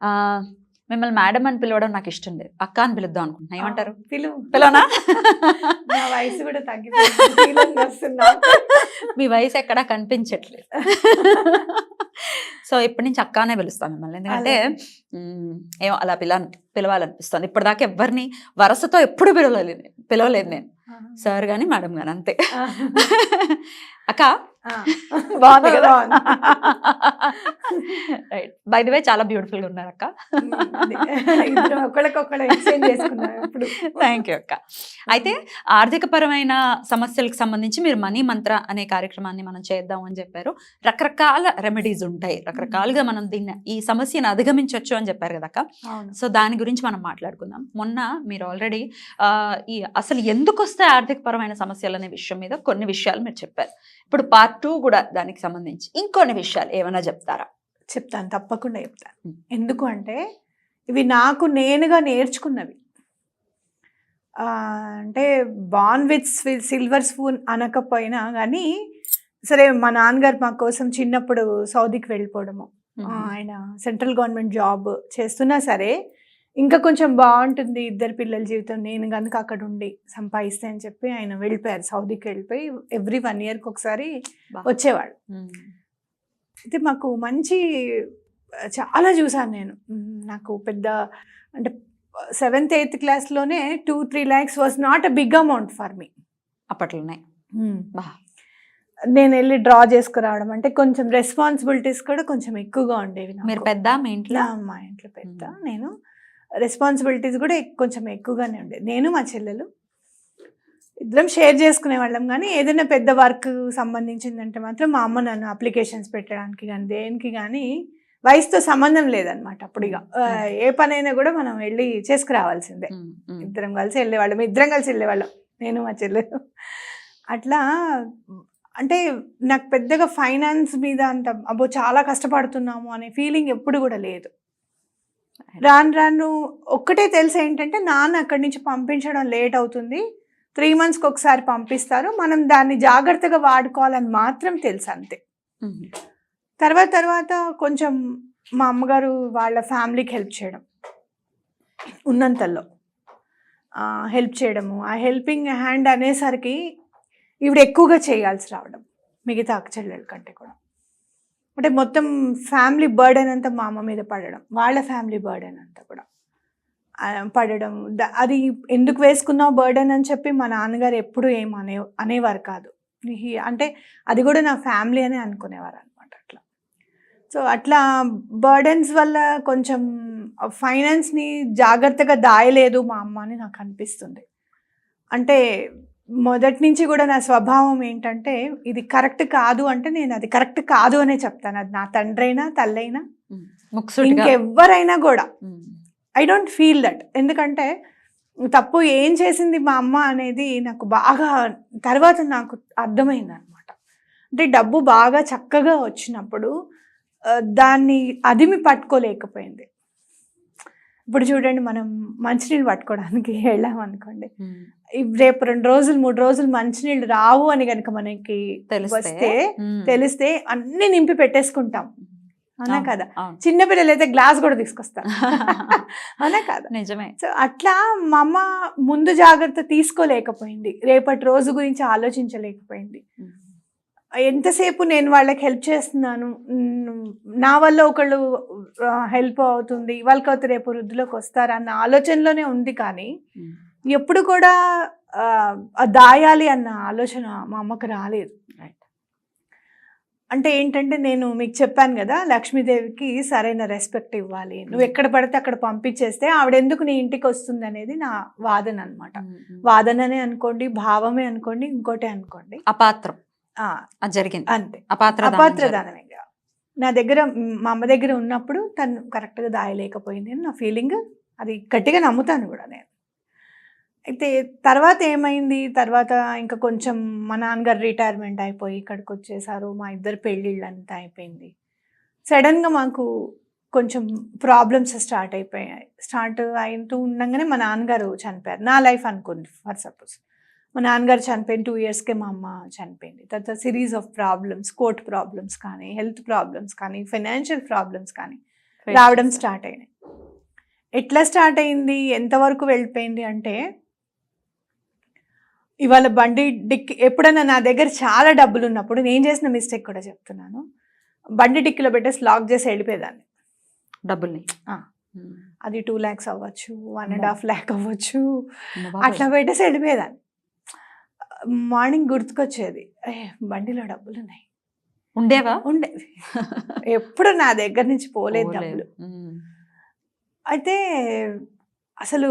ఆ, మిమ్మల్ని మేడం అని పిలవడం నాకు ఇష్టం లేదు. అక్క అని పిలుద్దాం అనుకుంటున్నా. ఏమంటారు? పిలువు పిలవనా? నా వయసు కూడా వస్తుందా? మీ వయసు ఎక్కడా కనిపించట్లేదు. సో ఇప్పటి నుంచి అక్కానే పిలుస్తాను మిమ్మల్ని. ఎందుకంటే ఏమో అలా పిల పిలవాలనిపిస్తుంది. ఇప్పటిదాకా ఎవరిని వరసతో ఎప్పుడు పిలవలేదు పిలవలేదు నేను. సార్ కానీ మేడం కానీ అంతే. అక్క. బాగుంది కదా. రైట్ బై ది వే చాలా బ్యూటిఫుల్గా ఉన్నారు అక్క థ్యాంక్ యూ అక్క. అయితే ఆర్థిక పరమైన సమస్యలకు సంబంధించి మీరు మనీ మంత్ర అనే కార్యక్రమాన్ని మనం చేద్దాం అని చెప్పారు. రకరకాల రెమెడీస్ ఉంటాయి. రకరకాలుగా మనం దీన్ని ఈ సమస్యను అధిగమించవచ్చు అని చెప్పారు కదా అక్క. సో దాని గురించి మనం మాట్లాడుకుందాం. మొన్న మీరు ఆల్రెడీ ఈ అసలు ఎందుకు వస్తాయి ఆర్థిక పరమైన సమస్యలు అనే విషయం మీద కొన్ని విషయాలు మీరు చెప్పారు. ఇప్పుడు పార్ట్ టూ కూడా దానికి సంబంధించి ఇంకొన్ని విషయాలు ఏమైనా చెప్తారా? చెప్తాను తప్పకుండా చెప్తాను. ఎందుకు అంటే ఇవి నాకు నేనుగా నేర్చుకున్నవి. అంటే బాన్ విత్ సిల్వర్ స్పూన్ అనకపోయినా కానీ సరే మా నాన్నగారు మా కోసం చిన్నప్పుడు సౌదీకి వెళ్ళిపోవడము. ఆయన సెంట్రల్ గవర్నమెంట్ జాబ్ చేస్తున్నా సరే ఇంకా కొంచెం బాగుంటుంది ఇద్దరు పిల్లల జీవితం. నేను కనుక అక్కడ ఉండి సంపాదిస్తే అని చెప్పి ఆయన వెళ్ళిపోయారు. సౌదీకి వెళ్ళిపోయి ఎవ్రీ వన్ ఇయర్కి ఒకసారి. వచ్చేవాడు. అయితే మాకు మంచి చాలా చూసాను నేను. నాకు పెద్ద అంటే seventh eighth క్లాస్లోనే two three lakhs was not a big amount for me. అప్పట్లోనే. నేను వెళ్ళి డ్రా చేసుకురావడం అంటే కొంచెం రెస్పాన్సిబిలిటీస్ కూడా కొంచెం ఎక్కువగా ఉండేవి. మీరు పెద్ద మీ ఇంట్లో? మా ఇంట్లో పెద్ద. నేను రెస్పాన్సిబిలిటీస్ కూడా కొంచెం ఎక్కువగానే ఉండేది నేను మా చెల్లెలు ఇద్దరం షేర్ చేసుకునే వాళ్ళం. కానీ ఏదైనా పెద్ద వర్క్ సంబంధించిందంటే మాత్రం మా అమ్మ నన్ను అప్లికేషన్స్ పెట్టడానికి కానీ దేనికి కానీ వయసుతో సంబంధం లేదనమాట అప్పుడు ఇక ఆ, ఏ పనైనా కూడా మనం వెళ్ళి చేసుకురావాల్సిందే. ఇద్దరం కలిసి వెళ్ళేవాళ్ళం. ఇద్దరం కలిసి వెళ్ళేవాళ్ళం. నేను మా చెల్లెలు. అట్లా అంటే నాకు పెద్దగా ఫైనాన్స్ మీద అంత అబ్బో చాలా కష్టపడుతున్నాము అనే ఫీలింగ్ ఎప్పుడు కూడా లేదు. రాను రాను ఒక్కటే తెలిసి ఏంటంటే నాన్న అక్కడి నుంచి పంపించడం లేట్ అవుతుంది. త్రీ మంత్స్కి ఒకసారి పంపిస్తారు. మనం దాన్ని జాగ్రత్తగా వాడుకోవాలని మాత్రం తెలుసు అంతే. మ్మ్. తర్వాత తర్వాత కొంచెం మా అమ్మగారు వాళ్ళ ఫ్యామిలీకి హెల్ప్ చేయడం. ఉన్నంతల్లో హెల్ప్ చేయడము. ఆ హెల్పింగ్ హ్యాండ్ అనేసరికి ఈవిడ ఎక్కువగా చేయాల్సి రావడం. మిగతా అక్క చెల్లెల కంటే కూడా. అంటే మొత్తం ఫ్యామిలీ బర్డెన్ అంతా మా అమ్మ మీద పడడం వాళ్ళ ఫ్యామిలీ బర్డెన్ అంతా కూడా. పడడం. అది ఎందుకు వేసుకున్నావు బర్డెన్ అని చెప్పి మా నాన్నగారు ఎప్పుడు ఏం అనే అనేవారు కాదు. అంటే అది కూడా నా ఫ్యామిలీ అనే అనుకునేవారు అనమాట అట్లా. సో అట్లా బర్డెన్స్ వల్ల కొంచెం ఫైనాన్స్ని జాగ్రత్తగా దాయలేదు మా అమ్మ అని నాకు అనిపిస్తుంది. అంటే మొదటి నుంచి కూడా నా స్వభావం ఏంటంటే ఇది కరెక్ట్ కాదు అంటే నేను అది కరెక్ట్ కాదు అనే చెప్తాను. అది నా తండ్రైనా తల్లైనా ఇంకెవ్వరైనా కూడా. I don't feel that. ఎందుకంటే తప్పు ఏం చేసింది మా అమ్మ అనేది నాకు బాగా తర్వాత నాకు అర్థమైంది అనమాట అంటే డబ్బు బాగా చక్కగా వచ్చినప్పుడు దాన్ని అదిమి పట్టుకోలేకపోయింది. ఇప్పుడు చూడండి మనం మంచినీళ్ళు పట్టుకోవడానికి వెళ్ళాం అనుకోండి. రేపు రెండు రోజులు మూడు రోజులు మంచినీళ్ళు రావు అని కనుక మనకి తెలిస్తే? వస్తే. తెలిస్తే అన్ని నింపి పెట్టేసుకుంటాం. అవునా అవును, కదా. చిన్నపిల్లలు అయితే గ్లాస్ కూడా తీసుకొస్తారు. అవునా కదా? నిజమే. సో అట్లా మా అమ్మ ముందు జాగ్రత్త తీసుకోలేకపోయింది. రేపటి రోజు గురించి ఆలోచించలేకపోయింది. ఎంతసేపు నేను వాళ్ళకి హెల్ప్ చేస్తున్నాను? నా వల్ల ఒకళ్ళు హెల్ప్ అవుతుంది వాళ్ళకి రేపు వృద్ధిలోకి వస్తారన్న ఆలోచనలోనే ఉంది కానీ. ఎప్పుడు కూడా దాయాలి అన్న ఆలోచన మా అమ్మకు రాలేదు. అంటే ఏంటంటే నేను మీకు చెప్పాను కదా లక్ష్మీదేవికి సరైన రెస్పెక్ట్ ఇవ్వాలి. నువ్వు ఎక్కడ పడితే అక్కడ పంపించేస్తే ఆవిడ ఎందుకు నీ ఇంటికి వస్తుంది అనేది నా వాదన అనమాట. వాదననే అనుకోండి భావమే అనుకోండి ఇంకోటే అనుకోండి. అపాత్రం. జరిగింది. అంతే. అపాత్ర దానం అపాత్ర జరిగింది. దానమే నా దగ్గర మ్, అమ్మ దగ్గర ఉన్నప్పుడు తను కరెక్ట్గా దాయలేకపోయింది. అని నా ఫీలింగ్ అది గట్టిగా నమ్ముతాను కూడా నేను. అయితే తర్వాత ఏమైంది? తర్వాత ఇంకా కొంచెం మా నాన్నగారు రిటైర్మెంట్ అయిపోయి ఇక్కడికి వచ్చేసారు మా ఇద్దరు పెళ్ళిళ్ళు అంతా అయిపోయింది. సడన్గా మాకు కొంచెం ప్రాబ్లమ్స్ స్టార్ట్ అయిపోయాయి. స్టార్ట్ అవుతూ ఉండగానే మా నాన్నగారు చనిపోయారు. నా లైఫ్ అనుకుంది ఫర్ సపోజ్. మా నాన్నగారు చనిపోయిన టూ ఇయర్స్కే మా అమ్మ చనిపోయింది. తర్వాత series of problems court problems కానీ హెల్త్ ప్రాబ్లమ్స్ కానీ ఫైనాన్షియల్ ప్రాబ్లమ్స్ కానీ రావడం స్టార్ట్ అయినాయి. ఎట్లా స్టార్ట్ అయింది? ఎంతవరకు వెళ్ళిపోయింది అంటే ఇవాళ బండి డిక్కి ఎప్పుడైనా నా దగ్గర చాలా డబ్బులు ఉన్నప్పుడు నేను చేసిన మిస్టేక్ కూడా చెప్తున్నాను. బండి డిక్కిలో పెట్టేసి లాక్ చేసి వెళ్ళిపోయేదాన్ని. డబ్బుల్ని. ఉమ్. అది టూ ల్యాక్స్ అవ్వచ్చు వన్ అండ్. హాఫ్ ల్యాక్ అవ్వచ్చు. అట్లా పెట్టేసి వెళ్ళిపోయేదాన్ని. మార్నింగ్ గుర్తుకొచ్చేది. బండిలో డబ్బులు ఉన్నాయి ఉండేవా? ఉండేవి ఎప్పుడు నా దగ్గర నుంచి పోలేదు. డబ్బులు. అయితే అసలు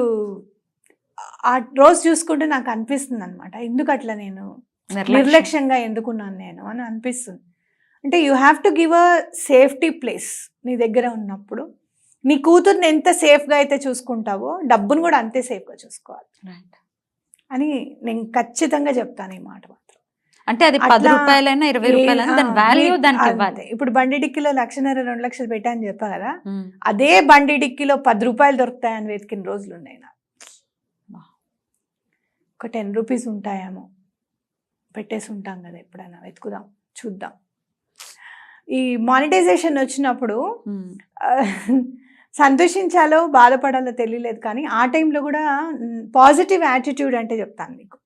ఆ రోజు చూసుకుంటే నాకు అనిపిస్తుంది అనమాట ఎందుకు అట్లా నేను నిర్లక్ష్యం. నిర్లక్ష్యంగా ఎందుకున్నాను నేను అని అనిపిస్తుంది. అంటే you have to give a safety place నీ దగ్గర ఉన్నప్పుడు. నీ కూతుర్ని ఎంత సేఫ్గా అయితే చూసుకుంటావో డబ్బును కూడా అంతే సేఫ్గా చూసుకోవాలి. Right. అని నేను ఖచ్చితంగా చెప్తాను ఈ మాట మాత్రం. అంటే అది పది రూపాయలైనా ఇరవై రూపాయలైనా దాని ఏ- వాల్యూ ఆ, దానికి అంతే. ఇవ్వాలి. ఇప్పుడు బండి డిక్కిలో లక్షన్నర రెండు లక్షలు పెట్టా అని చెప్పా కదా. అదే బండి డిక్కిలో పది రూపాయలు దొరుకుతాయని వెతికిన రోజులు ఉన్నాయి నాకు వా. ఒక టెన్ రూపీస్ ఉంటాయేమో. పెట్టేసి ఉంటాం కదా ఎప్పుడైనా. వెతుకుదాం చూద్దాం. ఈ మానిటైజేషన్ వచ్చినప్పుడు సంతోషించాలో బాధపడాలో తెలియలేదు కానీ ఆ టైంలో కూడా పాజిటివ్ యాటిట్యూడ్ అంటే చెప్తాను మీకు.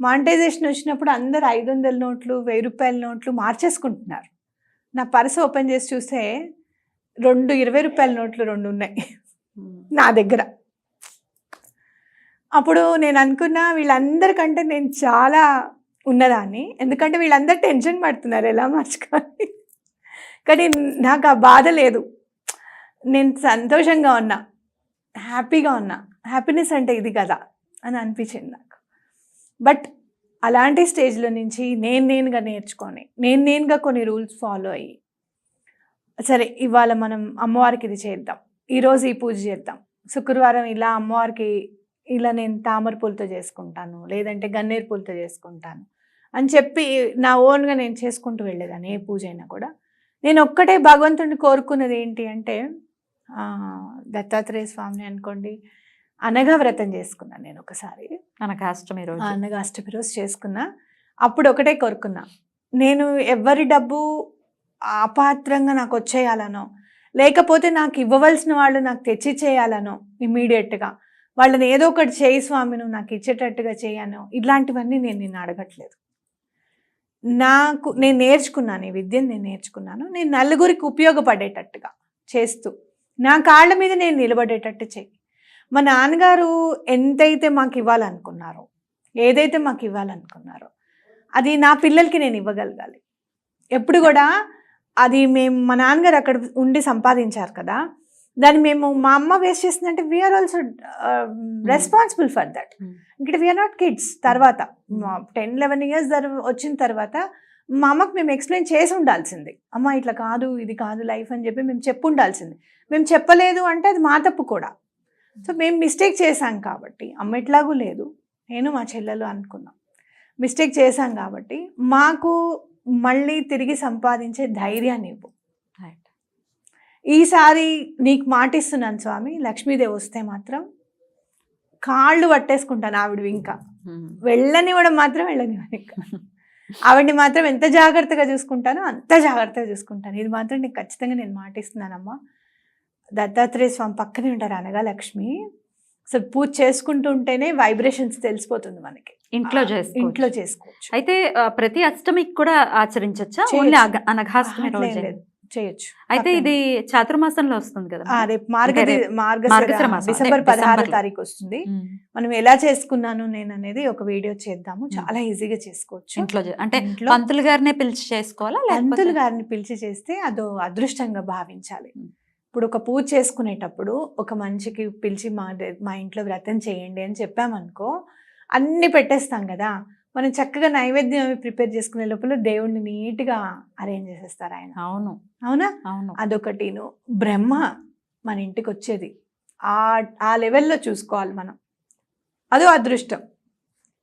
మానిటైజేషన్ వచ్చినప్పుడు అందరు ఐదు వందల నోట్లు వెయ్యి రూపాయల నోట్లు మార్చేసుకుంటున్నారు. నా పర్స్ ఓపెన్ చేసి చూస్తే రెండు ఇరవై రూపాయల నోట్లు రెండు ఉన్నాయి. నా దగ్గర. అప్పుడు నేను అనుకున్నా వీళ్ళందరికంటే నేను చాలా ఉన్నదాన్ని. ఎందుకంటే వీళ్ళందరూ టెన్షన్ పడుతున్నారు ఎలా మార్చుకోవాలి. కానీ నాకు ఆ బాధ లేదు. నేను సంతోషంగా ఉన్నా హ్యాపీగా ఉన్నా హ్యాపీనెస్ అంటే ఇది కదా అని అనిపించింది నాకు. బట్ అలాంటి స్టేజ్లో నుంచి నేను నేనుగా నేర్చుకొని నేను నేనుగా కొన్ని రూల్స్ ఫాలో అయ్యి సరే ఇవాళ మనం అమ్మవారికి ఇది చేద్దాం ఈరోజు ఈ పూజ చేద్దాం శుక్రవారం ఇలా అమ్మవారికి ఇలా నేను తామర పూలతో చేసుకుంటాను లేదంటే గన్నేరు పూలతో చేసుకుంటాను అని చెప్పి నా ఓన్గా నేను చేసుకుంటూ వెళ్ళేదాన్ని ఏ పూజ అయినా కూడా. నేను ఒక్కటే భగవంతుడిని కోరుకున్నది ఏంటి అంటే దత్తాత్రేయ స్వామిని అనుకోండి. అనగా వ్రతం చేసుకున్నాను నేను ఒకసారి. మనకు అష్టమి రోజు అష్టమి రోజు చేసుకున్నా. అప్పుడు ఒకటే కోరుకున్నా. నేను ఎవరి డబ్బు అపాత్రంగా నాకు వచ్చేయాలనో లేకపోతే నాకు ఇవ్వవలసిన వాళ్ళు నాకు తెచ్చి చేయాలనో ఇమీడియట్గా వాళ్ళని ఏదో ఒకటి చేయి స్వామి నువ్వు నాకు ఇచ్చేటట్టుగా చేయను ఇలాంటివన్నీ నేను నిన్ను అడగట్లేదు. నాకు నేను నేర్చుకున్నాను ఈ విద్యను నేను నేర్చుకున్నాను. నేను నలుగురికి ఉపయోగపడేటట్టుగా చేస్తూ నా కాళ్ళ మీద నేను నిలబడేటట్టు చెయ్యి. మా నాన్నగారు ఎంతైతే మాకు ఇవ్వాలనుకున్నారో ఏదైతే మాకు ఇవ్వాలనుకున్నారో అది నా పిల్లలకి నేను ఇవ్వగలగాలి. ఎప్పుడు కూడా అది మేము మా నాన్నగారు అక్కడ ఉండి సంపాదించారు కదా దాన్ని మేము మా అమ్మ వేస్ట్ చేసిందంటే we are also responsible for that. ఇక్కడ వీఆర్ నాట్ కిడ్స్ తర్వాత టెన్ లెవెన్ ఇయర్స్ వచ్చిన తర్వాత మా అమ్మకి మేము ఎక్స్ప్లెయిన్ చేసి ఉండాల్సింది. అమ్మ ఇట్లా కాదు ఇది కాదు లైఫ్ అని చెప్పి మేము చెప్పు ఉండాల్సింది. మేము చెప్పలేదు అంటే అది మా తప్పు కూడా. సో మేము మిస్టేక్ చేశాం కాబట్టి అమ్మ ఎట్లాగూ లేదు. నేను మా చెల్లెలు అనుకున్నాం. మిస్టేక్ చేశాం కాబట్టి మాకు మళ్ళీ తిరిగి సంపాదించే ధైర్యాన్ని ఇవ్వు. ఈసారి నీకు మాటిస్తున్నాను స్వామి లక్ష్మీదేవి వస్తే మాత్రం కాళ్ళు పట్టేసుకుంటాను ఆవిడ ఇంకా ఉమ్. వెళ్ళనివ్వడం మాత్రం వెళ్ళనివ్వను ఇంకా ఆవిడ్ని మాత్రం ఎంత జాగ్రత్తగా చూసుకుంటానో అంత జాగ్రత్తగా చూసుకుంటాను. ఇది మాత్రం నీకు ఖచ్చితంగా నేను మాటిస్తున్నానమ్మా. దత్తాత్రేయ స్వామి పక్కనే ఉంటారు అనగా లక్ష్మి. అసలు పూజ చేసుకుంటూ ఉంటేనే వైబ్రేషన్స్ తెలిసిపోతుంది మనకి. ఇంట్లో చేసుకోవచ్చు. ఇంట్లో చేసుకోవచ్చు. అయితే ప్రతి అష్టమికి కూడా ఆచరించచ్చా? చేయొచ్చు. ఓన్లీ అనఘాష్టమి రోజే. చేయొచ్చు అయితే. ఇది చాతుర్మాసంలో వస్తుంది కదా రేపు మార్గ మార్గశిర డిసెంబర్ పదహారో. తారీఖు వస్తుంది. మనం ఎలా చేసుకున్నాను నేను అనేది ఒక వీడియో చేద్దాము చాలా ఈజీగా చేసుకోవచ్చు ఇంట్లో అంటే పంతులు గారినే పిలిచి చేసుకోవాలా పంతులు గారిని పిలిచి చేస్తే అదో అదృష్టంగా భావించాలి. ఇప్పుడు ఒక పూజ చేసుకునేటప్పుడు ఒక మనిషికి పిలిచి మా మా ఇంట్లో వ్రతం చేయండి అని చెప్పామనుకో అన్ని పెట్టేస్తాం కదా మనం చక్కగా నైవేద్యం అవి ప్రిపేర్ చేసుకునే లోపల దేవుణ్ణి నీట్గా అరేంజ్ చేసేస్తారు ఆయన. అవును. అవునా? అవును. అదొకటిను. బ్రహ్మ మన ఇంటికి వచ్చేది ఆ ఆ లెవెల్లో చూసుకోవాలి మనం. అదో అదృష్టం.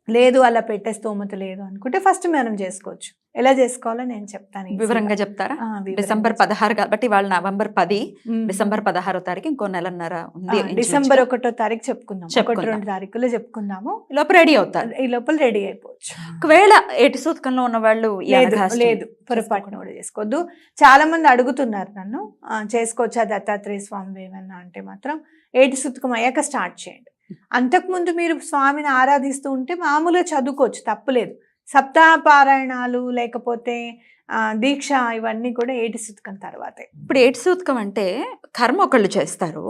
లేదు అలా పెట్టే స్తోమత లేదు అనుకుంటే ఫస్ట్ మనం చేసుకోవచ్చు. ఎలా చేసుకోవాలో నేను చెప్తాను. వివరంగా చెప్తారా? డిసెంబర్. పదహారు కాబట్టి వాళ్ళ నవంబర్ పది. డిసెంబర్ పదహారో తారీఖు ఇంకో నెలన్నర ఉంది. డిసెంబర్ ఒకటో తారీఖు చెప్పుకుందాం ఒకటి. రెండు తారీఖులో చెప్పుకుందాము. లోపు రెడీ అవుతారు. ఈ లోపల రెడీ అయిపోవచ్చు. ఒకవేళ ఎటు సూతకంలో ఉన్న వాళ్ళు ఈ లేదు పొరపాటున కూడా చేసుకోవద్దు. చాలా మంది అడుగుతున్నారు నన్ను. ఆ, చేసుకోవచ్చా దత్తాత్రేయ స్వామి ఏమన్నా అంటే మాత్రం ఏటి సుతకం అయ్యాక స్టార్ట్ చేయండి. అంతకుముందు మీరు స్వామిని ఆరాధిస్తూ ఉంటే మామూలుగా చదువుకోవచ్చు తప్పులేదు. సప్తాహ పారాయణాలు లేకపోతే ఆ, దీక్ష ఇవన్నీ కూడా ఏటి సుతకం తర్వాతే. ఇప్పుడు ఏటి సూతకం అంటే కర్మ ఒకళ్ళు చేస్తారు.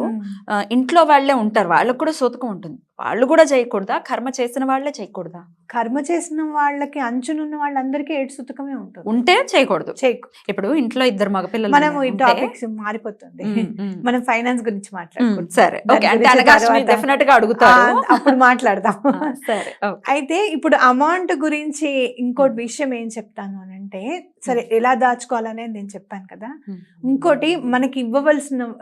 ఇంట్లో వాళ్ళే ఉంటారు వాళ్ళకు కూడా సూతకం ఉంటుంది. వాళ్ళు కూడా చేయకూడదా? కర్మ చేసిన వాళ్ళే చేయకూడదా? కర్మ చేసిన వాళ్ళకి అంచునున్న వాళ్ళందరికీ ఏటి సుతకమే ఉంటుంది. ఉంటే చేయకూడదు. చేయకు. ఇప్పుడు ఇంట్లో ఇద్దరు మగపిల్లలు ఈ ఉంటే- టాపిక్స్ మారిపోతుంది. మనం ఫైనాన్స్ గురించి మాట్లాడుకుంటాం. సరే. డెఫినెట్గా అడుగుతారు. అప్పుడు మాట్లాడదాం. సరే. అయితే ఇప్పుడు అమౌంట్ గురించి ఇంకోటి విషయం ఏం చెప్తాను అని అంటే సరే ఎలా దాచుకోవాలనేది నేను చెప్పాను కదా. ఇంకోటి మనకి ఇవ్వవలసిన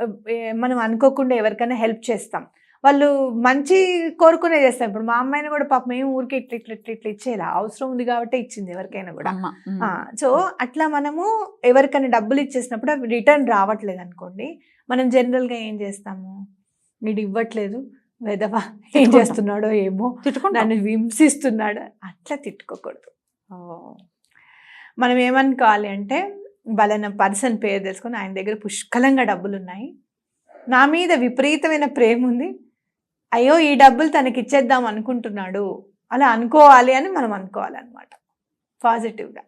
మనం అనుకోకుండా ఎవరికైనా హెల్ప్ చేస్తాం. వాళ్ళు మంచి కోరుకునే చేస్తాం ఇప్పుడు మా అమ్మాయిని కూడా పాపం మేము ఊరికి ఇట్లా ఇట్లా ఇట్లా ఇట్లా ఇచ్చేలా. అవసరం ఉంది కాబట్టి ఇచ్చింది ఎవరికైనా కూడా. సో అట్లా మనము ఎవరికైనా డబ్బులు ఇచ్చేసినప్పుడు అవి రిటర్న్ రావట్లేదు అనుకోండి. మనం జనరల్గా ఏం చేస్తాము? వీడు ఇవ్వట్లేదు. వెదవా ఏం. చేస్తున్నాడో ఏమో? తిట్టుకుంటాం. నన్ను హింసిస్తున్నాడు? అట్లా తిట్టుకోకూడదు. మనం ఏమనుకోవాలి అంటే బలన పర్సన్ పేరు తెలుసుకొని ఆయన దగ్గర పుష్కలంగా డబ్బులు ఉన్నాయి నా మీద విపరీతమైన ప్రేమ ఉంది అయ్యో ఈ డబ్బులు తనకి ఇచ్చేద్దాం అనుకుంటున్నాడు. అలా అనుకోవాలి అని మనం అనుకోవాలన్నమాట. పాజిటివ్గా.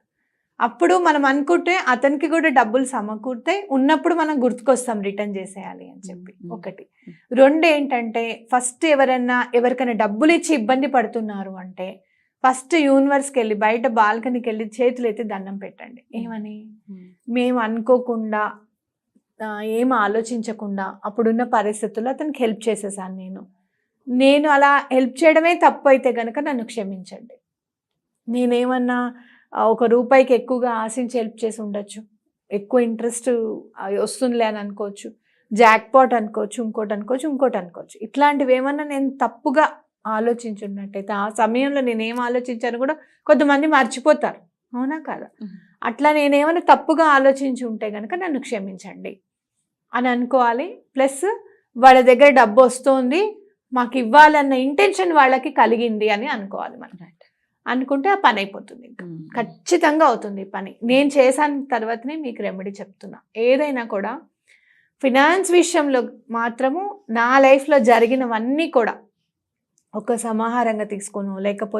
అప్పుడు మనం అనుకుంటే అతనికి కూడా డబ్బులు సమకూరితే ఉన్నప్పుడు మనం గుర్తుకొస్తాం రిటర్న్ చేసేయాలి అని చెప్పి. ఒకటి. రెండు ఏంటంటే ఫస్ట్ ఎవరైనా ఎవరికైనా డబ్బులు ఇచ్చి ఇబ్బంది పడుతున్నారు అంటే ఫస్ట్ యూనివర్స్కి వెళ్ళి బయట బాల్కనీకి వెళ్ళి చేతులు ఎత్తి దండం పెట్టండి. ఏమని. మేము అనుకోకుండా ఏం ఆలోచించకుండా అప్పుడున్న పరిస్థితుల్లో అతనికి హెల్ప్ చేసేసాను నేను. నేను అలా హెల్ప్ చేయడమే తప్పు అయితే కనుక నన్ను క్షమించండి. నేనేమన్నా ఒక రూపాయికి ఎక్కువగా ఆశించి హెల్ప్ చేసి ఉండొచ్చు. ఎక్కువ ఇంట్రెస్ట్ వస్తుందిలే అని అనుకోవచ్చు. జాక్ పాట్ అనుకోవచ్చు ఇంకోటి అనుకోవచ్చు ఇంకోటి అనుకోవచ్చు. ఇట్లాంటివి ఏమన్నా నేను తప్పుగా ఆలోచించున్నట్టయితే ఆ సమయంలో నేను ఆలోచించాను కూడా కొంతమంది మర్చిపోతారు. అవునా కాదా. అట్లా నేనేమైనా తప్పుగా ఆలోచించి ఉంటే కనుక నన్ను క్షమించండి. అని అనుకోవాలి. ప్లస్ వాళ్ళ దగ్గర డబ్బు వస్తుంది మాకు ఇవ్వాలన్న ఇంటెన్షన్ వాళ్ళకి కలిగింది అని అనుకోవాలి మనం. అనుకుంటే ఆ పని అయిపోతుంది ఇంకా ఉమ్. ఖచ్చితంగా అవుతుంది పని నేను చేశాను తర్వాతనే మీకు రెమెడీ చెప్తున్నా ఏదైనా కూడా ఫినాన్స్ విషయంలో మాత్రము నా లైఫ్లో జరిగినవన్నీ కూడా ఒక సమాహారంగా తీసుకోను లేకపోతే